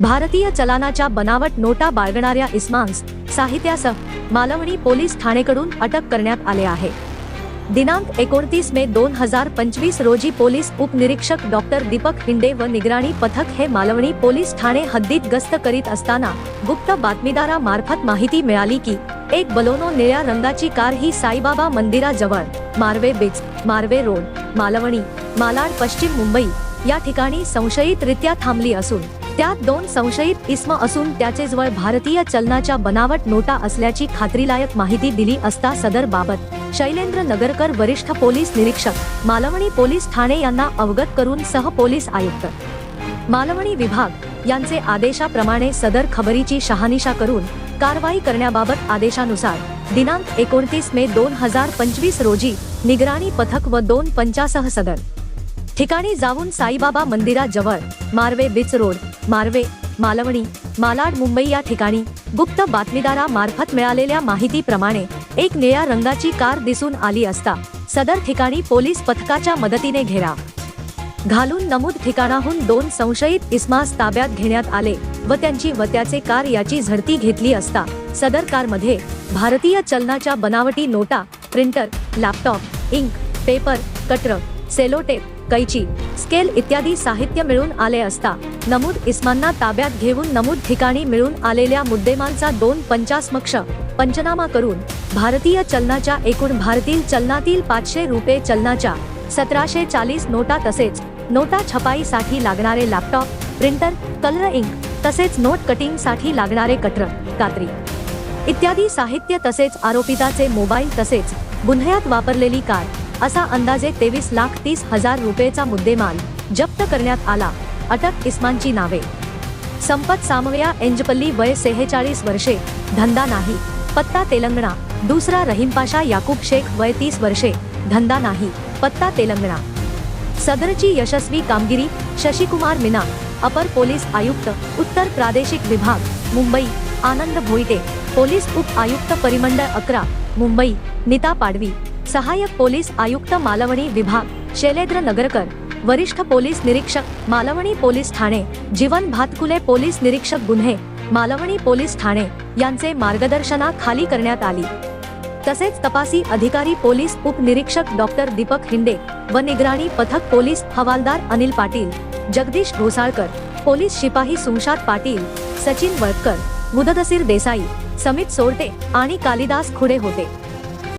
भारतीय चलानाच्या बनावट नोटा बाळगणाऱ्या इस्मान्स साहित्यासह मालवणी पोलीस ठाणेकडून अटक करण्यात आले आहे. दिनांक एकोणतीस मे दोन हजार पंचवीस रोजी पोलीस उपनिरीक्षक डॉक्टर दीपक हिंडे व निगराणी पथक हे मालवणी पोलीस ठाणे हद्दीत गस्त करीत असताना गुप्त बातमीदारामार्फत माहिती मिळाली की एक बलोनो निळ्या रंगाची कार ही साईबाबा मंदिराजवळ मार्वे बीच मार्वे रोड मालवणी मालाड पश्चिम मुंबई या ठिकाणी संशयितरित्या थांबली असून त्यात दोन संशयित इस्म असून त्याचे जवळ भारतीय चलनाच्या बनावट नोटा असल्याची खात्रीलायक माहिती दिली असता सदर बाबत. शैलेंद्र नगरकर वरिष्ठ पोलीस निरीक्षक. मालवणी पोलीस ठाणे यांना अवगत करून सह पोलीस आयुक्त. मालवणी विभाग यांचे आदेशाप्रमाणे सदर खबरीची शहानिशा करून कारवाई करण्याबाबत आदेशानुसार दिनांक एकोणतीस मे दोन हजार पंचवीस रोजी निगराणी पथक व दोन पंचासह सदर. ठिकाणी जाऊन साईबाबा मंदिराजवळ मार्वे बीच रोड मार्वे मालवणी मालाड मुंबई या ठिकाणी गुप्त बातमीदारामार्फत मिळालेल्या माहितीप्रमाणे एक निळ्या रंगाची कार दिसून आली असता सदर ठिकाणी पोलीस पथकाच्या मदतीने घेराव घालून नमूद ठिकाणाहून दोन संशयित इस्मास ताब्यात घेण्यात आले व त्यांची व त्याचे कार याची झडती घेतली असता सदर कारमध्ये भारतीय चलनाच्या बनावटी नोटा printer laptop ink paper cutter sellotape कैची. स्केल इत्यादी साहित्य मिळून आले असता नमूद इस्मांना ताब्यात घेऊन नमूद ठिकाणी मिळून आलेल्या मुद्देमांचा दोन पंचासमक्ष पंचनामा करून भारतीय चलनाच्या एकूण भारतीय चलनातील पाचशे रुपये चलनाच्या सतराशे चाळीस नोटा तसेच नोटा छपाईसाठी लागणारे लॅपटॉप प्रिंटर कलर इंक तसेच नोट कटिंगसाठी लागणारे कटर कात्री. इत्यादी साहित्य तसेच आरोपिताचे मोबाईल तसेच गुन्ह्यात वापरलेली कार असा अंदाजे तेवीस लाख तीस हजार रुपयेचा मुद्देमाल जप्त करण्यात आला अटक इस्मानची नावे. संपत सामवया एंजपल्ली वय सेहेचाळीस वर्षे धंदा नाही पत्ता तेलंगणा. दुसरा रहीमपाशा याकूब शेख वय तीस वर्षे धंदा नाही पत्ता तेलंगणा. सदरची यशस्वी कामगिरी शशिकुमार मीना अपर पोलीस आयुक्त उत्तर प्रादेशिक विभाग मुंबई. आनंद भोईटे पोलीस उप आयुक्त परिमंडळ अकरा मुंबई. नीता पाडवी सहाय्यक पोलीस आयुक्त मालवणी विभाग शैलेंद्र नगरकर वरिष्ठ पोलीस निरीक्षक मालवणी पोलीस ठाणे जीवन भातकुले पोलीस निरीक्षक गुन्हे मालवणी पोलीस ठाणे यांचे मार्गदर्शनाखाली करण्यात आली. तसेच तपासी अधिकारी पोलीस उपनिरीक्षक डॉक्टर दीपक हिंडे व निगराणी पथक पोलीस हवालदार अनिल पाटील जगदीश घोसाळकर पोलीस शिपाही सुमशाद पाटील सचिन वळकर मुददसीर देसाई समित सोरटे आणि कालिदास खुडे होते.